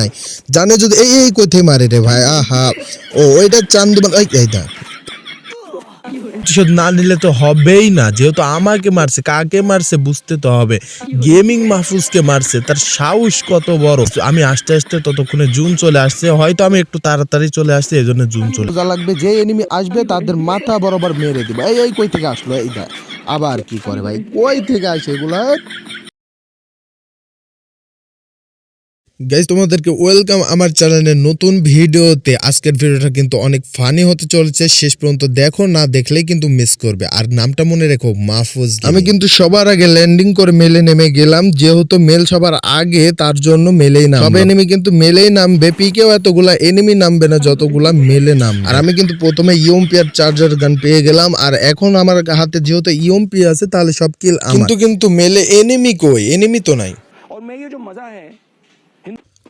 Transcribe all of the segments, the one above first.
নাই। জানে যদি এই এই কোথায় মারে রে ভাই আহা। ও ওইটা চান্দুমান এই এই দা প্রতিশোধ না নিলে তো হবেই না যেহেতু আমাকে মারছে কাকে মারছে বুঝতে তো হবে। গেমিং মাহফুজকে মারছে তার সাহস কত বড়। আমি আস্তে আস্তে ততক্ষণে জুন চলে আসছে হয়তো আমি একটু তাড়াতাড়ি চলে আসছি এই জন্য জুন চলে যা লাগবে যে এনিমি আসবে তাদের মাথা বরাবর মেরে দিবে। এই এই কই থেকে আসলো? এই আবার কি করে ভাই? কই থেকে আসে এগুলা? গাইজ তোমাদেরকে ওয়েলকাম আমার চ্যানেলের নতুন ভিডিওতে আজকের ভিডিওটা কিন্তু অনেক ফানি হতে চলেছে শেষ পর্যন্ত দেখো না দেখলেই কিন্তু মিস করবে আর নামটা মনে রেখো মাহফুজ আমি কিন্তু সবার আগে ল্যান্ডিং করে মেলে নেমে গেলাম যেহেতু মেল সবার আগে তার জন্য মেলেই নাম সব এনিমি কিন্তু মেলেই নামবে পিকেও এতগুলা এনিমি নামবে না যতগুলা মেলে নাম আর আমি কিন্তু প্রথমে ইউএমপি আর চার্জার গান পেয়ে গেলাম আর এখন আমার হাতে যেহেতু ইউএমপি আছে তাহলে সব কিল কিন্তু কিন্তু মেলে এনিমি কই এনিমি তো নাই और मैं ये जो मज़ा है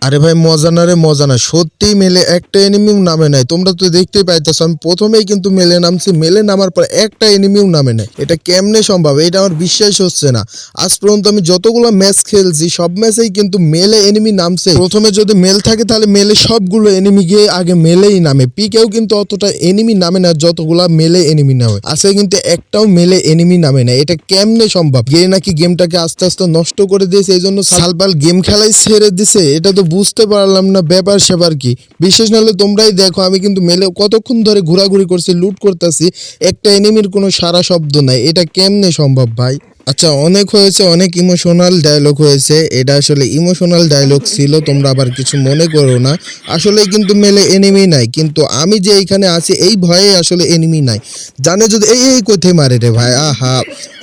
আরে ভাই, মজা না রে, মজা না। সত্যিই মেলে একটা এনিমিও নামে নাই। তোমরা তো দেখতেই পাইতেছো, আমি প্রথমেই কিন্তু মেলে নামছি। মেলে নামার পর একটা এনিমিও নামে নাই। এটা কেমনে সম্ভব? এটা আমার বিশ্বাস হচ্ছে না। আজ পর্যন্ত আমি যতগুলো ম্যাচ খেলছি, সব ম্যাচেই কিন্তু মেলে এনিমি নামছে। প্রথমে যদি মেল থাকে, তাহলে মেলে সবগুলো এনিমি গিয়ে আগে মেলেই নামে। পিকেও কিন্তু অতটা এনিমি নামে না, যতগুলা মেলে এনিমি নামে। আসলে কিন্তু একটাও মেলে এনিমি নামে না এটা কেমনে সম্ভব? গিয়ে নাকি গেমটাকে আস্তে আস্তে নষ্ট করে দিয়েছে এই জন্য সালবাল গেম খেলাই ছেড়ে দিছে। এটা তো বুঝতে পারলাম না, ব্যাপার সেবার কি? বিশেষ নাহলে তোমরাই দেখো, আমি কিন্তু মেলে কতক্ষণ ধরে ঘোরাঘুরি করছি, লুট করতেছি, একটা এনিমির কোনো সারা শব্দ নাই। এটা কেমনে সম্ভব ভাই? আচ্ছা অনেক হয়েছে, অনেক ইমোশনাল ডায়লগ হয়েছে। এটা আসলে ইমোশনাল ডায়লগ ছিল, তোমরা আবার কিছু মনে করো না। আসলে কিন্তু মেলে এনিমি নাই, কিন্তু আমি যে এইখানে আছি, এই ভয়ে আসলে এনিমি নাই। জানে যদি এই এই কোথায় মারে রে ভাই? আহা,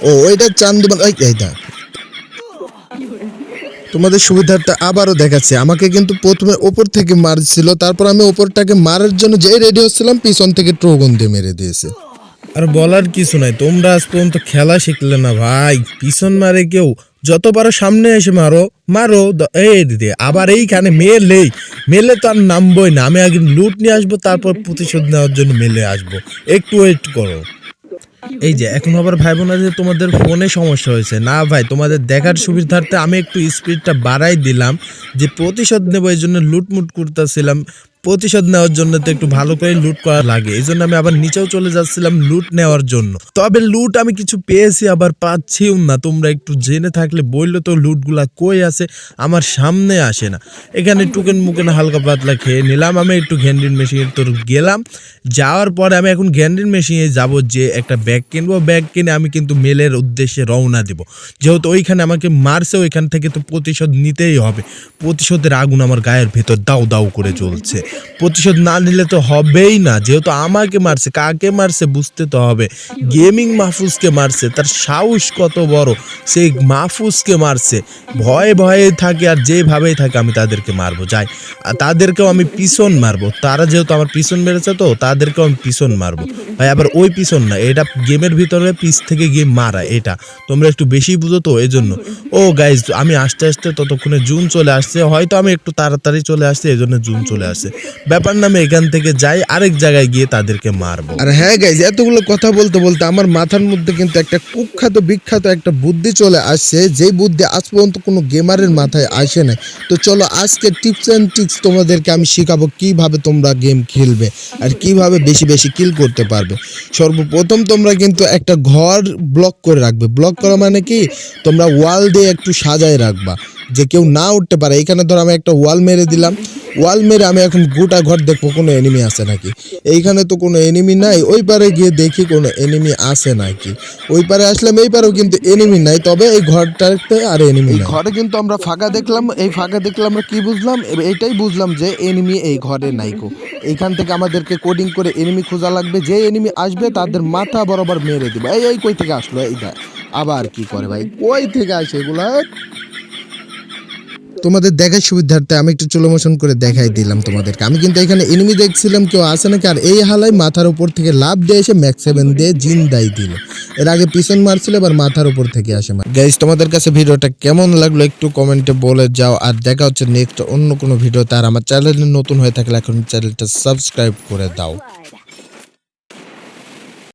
ও, ওইটা দা তোমাদের সুবিধার্থে আবারও দেখাচ্ছে। আমাকে কিন্তু প্রথমে ওপর থেকে মারছিল, তারপর আমি ওপরটাকে মারার জন্য যেই রেডি হচ্ছিলাম, পিছন থেকে ট্রোগন দিয়ে মেরে দিয়েছে। আর বলার কিছু নাই, তোমরা আজ পর্যন্ত খেলা শিখলে না ভাই। পিছন মারে কেউ যত পারো সামনে এসে মারো মারো এই দিদি, আবার এইখানে মেলেই মেলে তো আর নামবই না, আমি আগে লুট নিয়ে আসব, তারপর প্রতিশোধ নেওয়ার জন্য মেলে আসব। একটু ওয়েট করো। এই যে, এখন আবার ভাই বোনা যে তোমাদের ফোনে সমস্যা হয়েছে। না ভাই, তোমাদের দেখার সুবিধার্থে আমি একটু স্পিডটা বাড়াই দিলাম, যে প্রতিশোধ নেব, এই জন্য লুটমুট করতেছিলাম। প্রতিশোধ নেওয়ার জন্য তো একটু ভালো করে লুট করা লাগে। এই জন্য আমি আবার নিচেও চলে যাচ্ছিলাম লুট নেওয়ার জন্য। তবে লুট আমি কিছু পেয়েছি, আবার পাচ্ছিও না। তোমরা একটু জেনে থাকলে বললে তো লুটগুলা কই আছে, আমার সামনে আসে না। এখানে টুকেন মুকেন হালকা পাতলা খেয়ে নিলাম। আমি একটু ঘ্যান্ডিন মেশিনে তোর গেলাম। যাওয়ার পরে আমি এখন ঘ্যান্ডিন মেশিনে যাব যে একটা ব্যাগ কিনবো। ব্যাগ কিনে আমি কিন্তু মেলের উদ্দেশ্যে রওনা দেব। যেহেতু ওইখানে আমাকে মারছে, ওইখান থেকে তো প্রতিশোধ নিতেই হবে। প্রতিশোধের আগুন আমার গায়ের ভেতর দাউ দাউ করে চলছে প্রতিশোধ না নিলে তো হবেই না। যেহেতু আমাকে মারছে, কাকে মারছে বুঝতে তো হবে। গেমিং মাহফুজকে মারছে, তার সাহস কত বড়। সেই মাহফুজকে মারছে। ভয়ে ভয়ে থাকে আর যেভাবেই থাকে আমি তাদেরকে মারবো, যাই। আর তাদেরকেও আমি পিছন মারবো। তারা যেহেতু আমার পিছন মেরেছে তো, তাদেরকেও আমি পিছন মারবো। ভাই, আবার ওই পিছন না, এটা গেমের ভিতরে পিছ থেকে গিয়ে মারা, এটা। তোমরা একটু বেশি বুঝো তো এই জন্য ও গাইজ আমি আস্তে আস্তে ততক্ষণে জুন চলে আসছে। হয়তো আমি একটু তাড়াতাড়ি চলে আসছি এই জন্য জুন চলে আসছে। ব্যাপার না, আমি এখান থেকে যাই, আরেক জায়গায় গিয়ে তাদেরকে মারবো। আর হ্যাঁ গাইজ এতগুলো কথা বলতে বলতে আমার মাথার মধ্যে কিন্তু একটা কুখ্যাত, বিখ্যাত একটা বুদ্ধি চলে আসছে, যেই বুদ্ধি আজ পর্যন্ত কোনো গেমারের মাথায় আসে নাই। তো চলো আজকে টিপস অ্যান্ড ট্রিক্স তোমাদেরকে আমি শেখাবো কীভাবে তোমরা গেম খেলবে আর কীভাবে বেশি বেশি কিল করতে পারবে। সর্বপ্রথম তোমরা কিন্তু একটা ঘর ব্লক করে রাখবে। ব্লক করা মানে কি? তোমরা ওয়াল দিয়ে একটু সাজায় রাখবা। যে কেউ না উঠতে পারে। এখানে ধর আমি একটা ওয়াল মেরে দিলাম। ওয়াল মেরে আমি এখন গোটা ঘর দেখব কোনো এনিমি আছে নাকি? এইখানে তো কোনো এনিমি নাই। ওই পারে গিয়ে দেখি কোনো এনিমি আছে নাকি? ওই পারে আসলাম এই পারেও কিন্তু এনিমি নাই। তবে এই ঘরটাতে আর এনিমি নাই। ঘরে কিন্তু আমরা ফাঁকা দেখলাম। এই ফাঁকা দেখলে আমরা কি বুঝলাম? এ- এইটাই বুঝলাম যে এনিমি এই ঘরে নাই কো এইখান থেকে আমাদেরকে কোডিং করে এনিমি খোঁজা লাগবে। যে এনিমি আসবে তাদের মাথা বরাবর মেরে দিবে। এই এই কই থেকে আসলো? এই আবার কি করে ভাই? কই থেকে আসে এগুলা? তোমাদের দেখার সুবিধার্থে আমি একটু চলো মোশন করে দেখাই দিলাম তোমাদেরকে। আমি কিন্তু এখানে এনিমি দেখছিলাম, কেউ আসে নাকি? আর এই হালাই মাথার উপর থেকে লাভ দিয়ে এসে ম্যাক্স সেভেন দিয়ে জিন দাই দিল। এর আগে পিছন মারছিল, এবার মাথার উপর থেকে আসে গাইজ তোমাদের কাছে ভিডিওটা কেমন লাগল একটু কমেন্টে বলে যাও, আর দেখা হচ্ছে নেক্সট অন্য কোনো ভিডিওতে। আর আমার চ্যানেলে নতুন হয়ে থাকলে এখন চ্যানেলটা সাবস্ক্রাইব করে দাও.